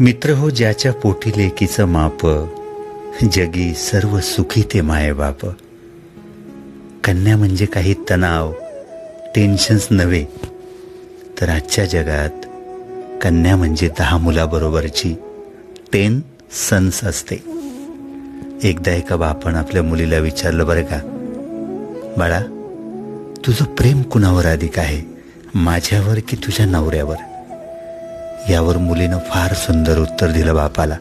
मित्र हो ज्याच्या पोटी लेकीचं माप जगी सर्व सुखी ते माय बाप. कन्या म्हणजे काही तणाव टेन्शन्स नव्हे तर आजच्या जगात कन्या म्हणजे दहा मुलाबरोबरची टेन सन्स असते. एकदा एका बापण आपल्या मुलीला विचारलं बरं का बाळा तुझं प्रेम कुणावर अधिक आहे माझ्यावर की तुझ्या नवऱ्यावर? यावर मुलीनं फार सुंदर उत्तर दिलं बापाला.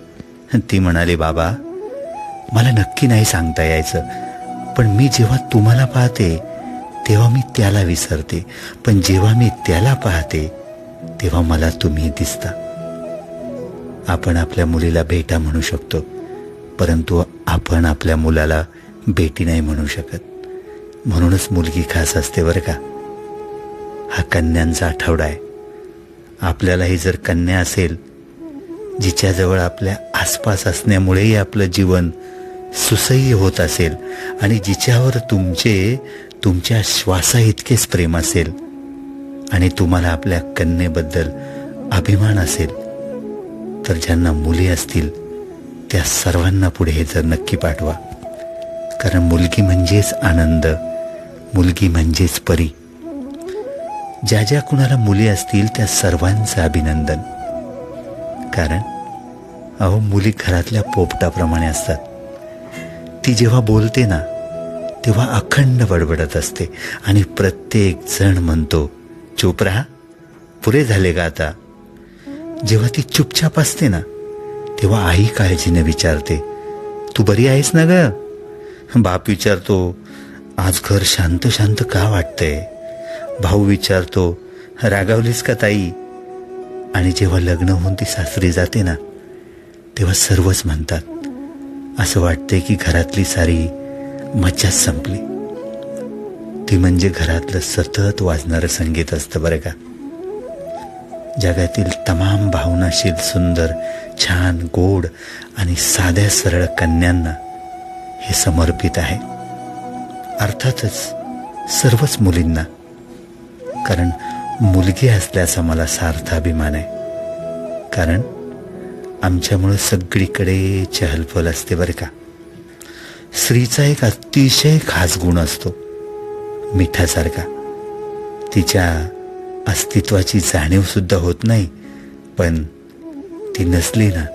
ती म्हणाली बाबा मला नक्की नाही सांगता यायचं. पण मी जेव्हा तुम्हाला पाहते तेव्हा मी त्याला विसरते. पण जेव्हा मी त्याला पाहते तेव्हा मला तुम्ही दिसता. आपण आपल्या मुलीला बेटा म्हणू शकतो परंतु आपण आपल्या मुलाला बेटी नाही म्हणू शकत. म्हणूनच मुलगी खास असते बरं का. हा कन्यांचा आठवडा आहे. आपल्यालाही जर कन्या असेल जिच्याजवळ आपल्या आसपास असण्यामुळेही आपलं जीवन सुसह्य होत असेल आणि जिच्यावर तुमचे तुमच्या श्वासा इतकेच प्रेम असेल आणि तुम्हाला आपल्या कन्येबद्दल अभिमान असेल तर ज्यांना मुली असतील त्या सर्वांना पुढे हे जर नक्की पाठवा. कारण मुलगी म्हणजेच आनंद मुलगी म्हणजेच परी. ज्या ज्या कुणाला मुली असतील त्या सर्वांचं अभिनंदन. कारण अहो मुली घरातल्या पोपटाप्रमाणे असतात. ती जेव्हा बोलते ना तेव्हा अखंड बडबडत असते. आणि प्रत्येक जण म्हणतो चुप राहा पुरे झाले का आता? जेव्हा ती चुपचाप असते ना तेव्हा आई काळजीने विचारते तू बरी आहेस ना ग? बाप विचारतो आज घर शांत शांत का वाटतंय? भाऊ विचारतो रागावलीस का ताई? आणि जेव्हा लग्न होऊन ती सासरी जाते ना तेव्हा सर्वच म्हणतात असं वाटते की घरातली सारी मज्जाच संपली. ती म्हणजे घरातलं सतत वाजणारं संगीत असतं बरं का. जगातील तमाम भावनाशील सुंदर छान गोड आणि साध्या सरळ कन्यांना हे समर्पित आहे. अर्थातच सर्वच मुलींना कारण मुलगी असल्याचा मला सार्थ अभिमान आहे. कारण आमच्यामुळं सगळीकडे चहलपहल असते बरं का. स्त्रीचा एक अतिशय खास गुण असतो. मिठासारखा. तिच्या अस्तित्वाची जाणीवसुद्धा होत नाही. पण ती नसली ना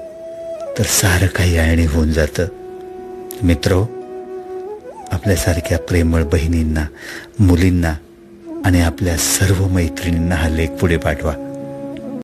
तर सारं काही आळणी होऊन जातं. मित्र आपल्यासारख्या प्रेमळ बहिणींना मुलींना आणि आपल्या सर्व मैत्रिणींना हा लेख पुढे पाठवा.